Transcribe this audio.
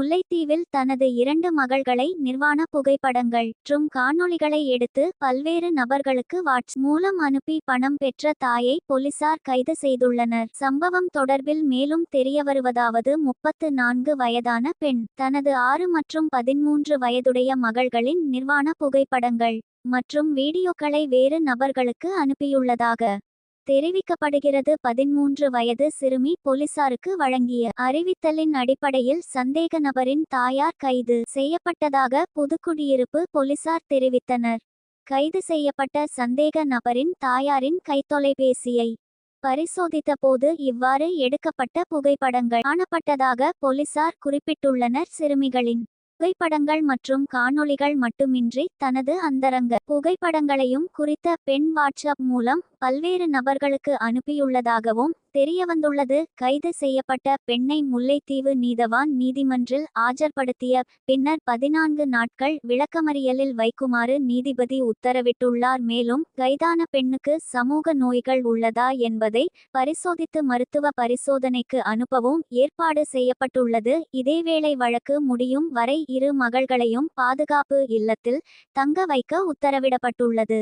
முல்லைத்தீவில் தனது இரண்டு மகள்களை நிர்வாண புகைப்படங்கள் மற்றும் காணொளிகளை எடுத்து பல்வேறு நபர்களுக்கு வாட்ஸ் மூலம் அனுப்பி பணம் பெற்ற தாயை போலீசார் கைது செய்துள்ளனர். சம்பவம் தொடர்பில் மேலும் தெரியவருவதாவது முப்பத்து நான்கு வயதான பெண் தனது ஆறு மற்றும் பதிமூன்று வயதுடைய மகள்களின் நிர்வாண புகைப்படங்கள் மற்றும் வீடியோக்களை வேறு நபர்களுக்கு அனுப்பியுள்ளதாக தெரிவிக்கப்படுகிறது. பதிமூன்று வயது சிறுமி போலீசாருக்கு வழங்கிய அறிவித்தலின் அடிப்படையில் சந்தேக நபரின் தாயார் கைது செய்யப்பட்டதாக புதுக்குடியிருப்பு போலீசார் தெரிவித்தனர். கைது செய்யப்பட்ட சந்தேக நபரின் தாயாரின் கைத்தொலைபேசியை பரிசோதித்த போது இவ்வாறு எடுக்கப்பட்ட புகைப்படங்கள் காணப்பட்டதாக போலீசார் குறிப்பிட்டுள்ளனர் சிறுமிகளின் புகைப்படங்கள் மற்றும் காணொளிகள் மட்டுமின்றி தனது அந்தரங்க புகைப்படங்களையும் குறித்த பெண் வாட்ஸ்அப் மூலம் பல்வேறு நபர்களுக்கு அனுப்பியுள்ளதாகவும் தெரியவந்துள்ளது. கைது செய்யப்பட்ட பெண்ணை முல்லைத்தீவு நீதவான் நீதிமன்றில் ஆஜர்படுத்திய பின்னர் பதினான்கு நாட்கள் விளக்கமறியலில் வைக்குமாறு நீதிபதி உத்தரவிட்டுள்ளார். மேலும் கைதான பெண்ணுக்கு சமூக நோய்கள் உள்ளதா என்பதை பரிசோதித்து மருத்துவ பரிசோதனைக்கு அனுப்பவும் ஏற்பாடு செய்யப்பட்டுள்ளது. இதேவேளை வழக்கு முடியும் வரை இரு மகள்களையும் பாதுகாப்பு இல்லத்தில் தங்க வைக்க உத்தரவிடப்பட்டுள்ளது.